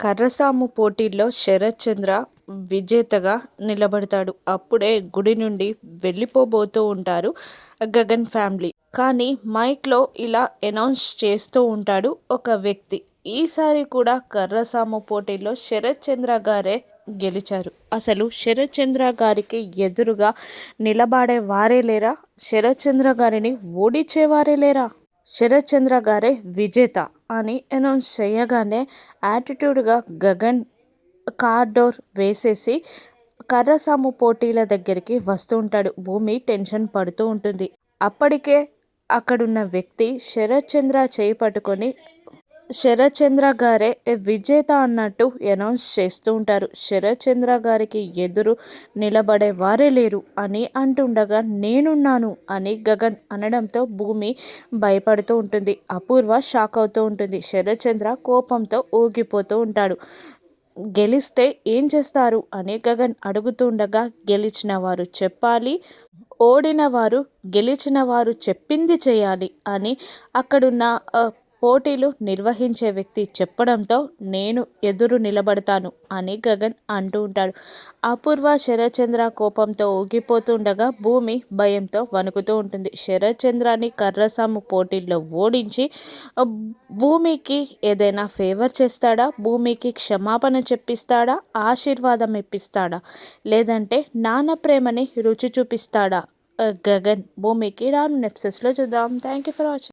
కర్రసాము పోటీల్లో శరత్ చంద్ర విజేతగా నిలబడతాడు. అప్పుడే గుడి నుండి వెళ్ళిపోబోతూ ఉంటారు గగన్ ఫ్యామిలీ. కానీ మైక్లో ఇలా అనౌన్స్ చేస్తూ ఉంటాడు ఒక వ్యక్తి. ఈసారి కూడా కర్రసాము పోటీల్లో శరత్ చంద్ర గారే గెలిచారు. అసలు శరత్ చంద్ర గారికి ఎదురుగా నిలబడే వారే లేరా? శరత్ చంద్ర గారిని ఓడించేవారే లేరా? శరత్ చంద్ర గారే విజేత. అని అనౌన్స్ చేయగానే యాటిట్యూడ్గా గగన్ కార్ డోర్ వేసేసి కర్రసాము పోటీల దగ్గరికి వస్తూ ఉంటాడు. భూమి టెన్షన్ పడుతూ ఉంటుంది. అప్పటికే అక్కడున్న వ్యక్తి శరత్ చంద్ర చేయి పట్టుకొని శరచంద్ర గారే విజేత అన్నట్టు అనౌన్స్ చేస్తూ ఉంటారు. శరచంద్ర గారికి ఎదురు నిలబడే వారే లేరు అని అంటుండగా నేనున్నాను అని గగన్ అనడంతో భూమి భయపడుతూ ఉంటుంది. అపూర్వ షాక్ అవుతూ ఉంటుంది. శరత్చంద్ర కోపంతో ఊగిపోతూ ఉంటాడు. గెలిస్తే ఏం చేస్తారు? అని గగన్ అడుగుతుండగా గెలిచిన వారు చెప్పాలి ఓడిన వారు గెలిచిన వారు చెప్పింది చేయాలి అని అక్కడున్న పోటీలు నిర్వహించే వ్యక్తి చెప్పడంతో నేను ఎదురు నిలబడతాను అని గగన్ అంటూ ఉంటాడు. అపూర్వ శరత్చంద్ర కోపంతో ఊగిపోతుండగా భూమి భయంతో వణుకుతూ ఉంటుంది. శరత్చంద్రాన్ని కర్రసాము పోటీల్లో ఓడించి భూమికి ఏదైనా ఫేవర్ చేస్తాడా? భూమికి క్షమాపణ చెప్పిస్తాడా? ఆశీర్వాదం ఇప్పిస్తాడా? లేదంటే నాన్న ప్రేమని రుచి చూపిస్తాడా? గగన్ భూమికి రాను నెప్సెస్లో చూద్దాం. Thank you for watching